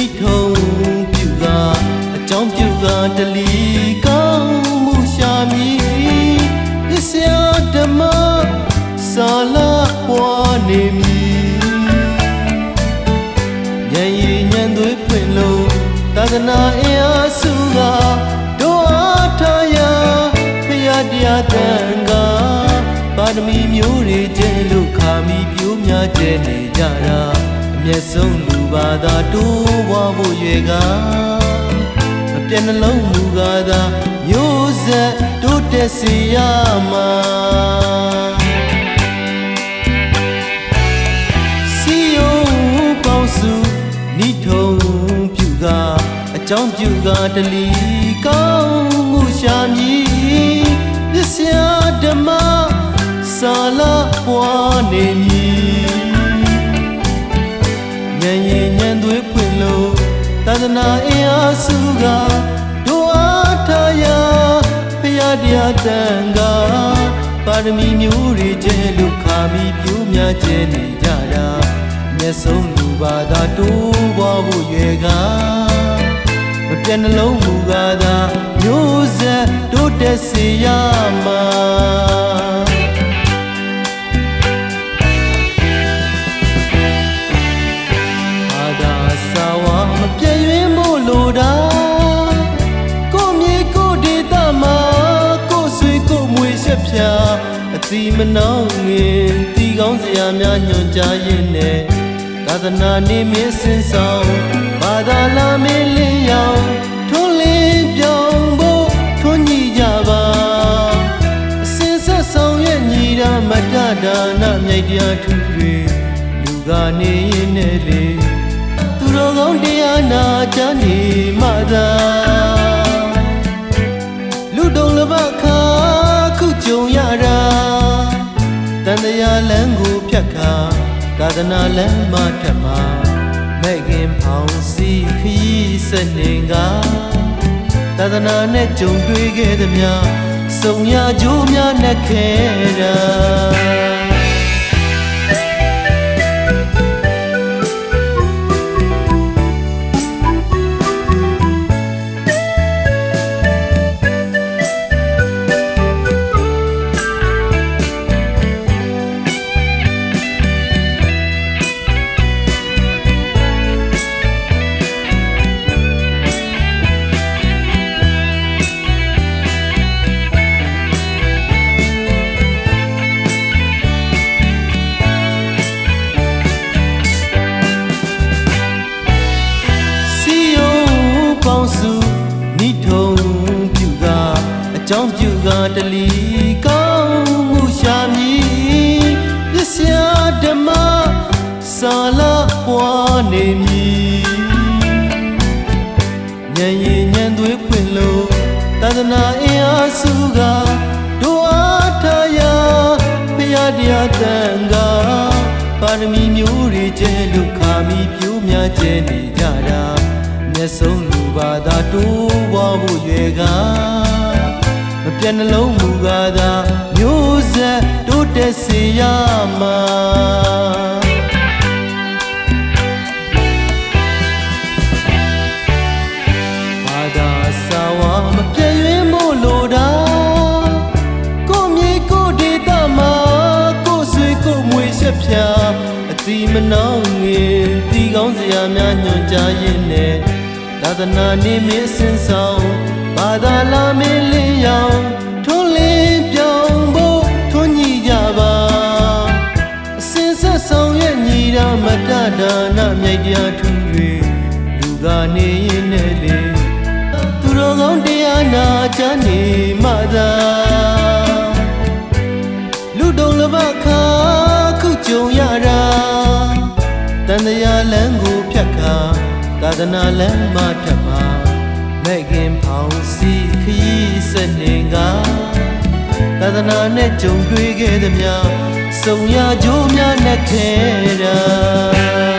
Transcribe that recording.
ဤထုံပြုကအကြောင်းပြုကတလီကောင်းမှုရှာမည်ပစ္စယဓမ္မစာလာပွားနေမည်ဉာဏ်ရည်ဉာဏ်သွေးဖွင့်လို့သာသနာအင်အားစုကတို့အားထားရာဖရာတရားတန်ကပါရမီမျိုးတွေကျဲလို့ခါမီပြိုးများကျဲနေကြတာအ မျက်ဆုံးလူပါသာတိုးဝါဖို့ရွယ်ကမပြတ်နှလုံးမူကားသာမျိုးဆက်တိုးတက်စေရမှာစီယုံပေါင်းစုနိထုံပြုကအကြောင်းပြုကတလီကော သာသနာအင်အားစုကတို့အားထားရာဖရာတရားတန်ကပါရမီမျိုးတွေကျဲလို့ခါမီပြိုးများကျဲနေကြတာမျက်ဆုံးလူပါသာတိုးပွားဖို့ရွယ်ကမပြတ်နှလုံးမူကားသာမျိုးဆက်တိုးတက်စေရမှာ နှောင်းငင်တီကောင်းစရာများညွန်ကြားရင်နဲ့သာသနာနေမင်းစင်ဆောင်ဘာသာလာမင်းလင်းရောင်ထွန်းလင်းပြောင်းဖို့ထွန်းညီကြပါအစင်ဆက်ဆောင်ရဲ့ညီတာမတ္တဒါနမြိတ်တရားထူတွေလူကနေရင်နဲ့လေသူတော်ကောင်းတရားနာကြနေမှသာ နာလမ်းမထက်မှာမဲ့ခင်ဖောင်စီခီးစနေကသာသနာနဲ့ကြုံတွေ့ခဲ့သည်များစုံရကြိုးများနဲ့ခဲ ကအကြောင်းပြုကတလီကောင်းမှုရှာမည်ပစ္စယဓမ္မစာလာပွားနေမည်ဉာဏ်ရည်ဉာဏ်သွေးဖွင့်လို့သာသနာအင်အားစုကတို့အားထားရာဖရာတရားတန်ကပါရမီမျိုးတွေကျဲလို့ခါမီပြိုးများကျဲနေကြတာမျက်ဆုံးလူပါသာတိုးဝါဖို့ရွယ်ကမ ပြတ်နှလုံးမူကားသာမျိုးဆက်တိုးတက်စေရမှာဘာသာစာဝါမပြည့်ရွင်မို့လိုတာကိုမြေကိုဒေတာမှာကိုဆွေကိုမွေရှက်ဖြာအစီမနှောင်းငင်တီကောင်းစရာများညွန်ကြားရင်နဲ့သာသနာနေမင်းစင်ဆောင်ဘာသာလာမင်း နေရင်နဲ့လေသူတော်ကောင်းတရားနာကြနေမှသာလူတုံလဘခါခုကြုံရတာတန်တရားလမ်းကိုဖြတ်ခါသာသနာလမ်းမထက်မှာမဲ့ခင်ဖောင်စီခီးစနေကသာသနာနဲ့ကြုံတွေ့ခဲ့သည်များစုံရကြိုးများနဲ့ခဲ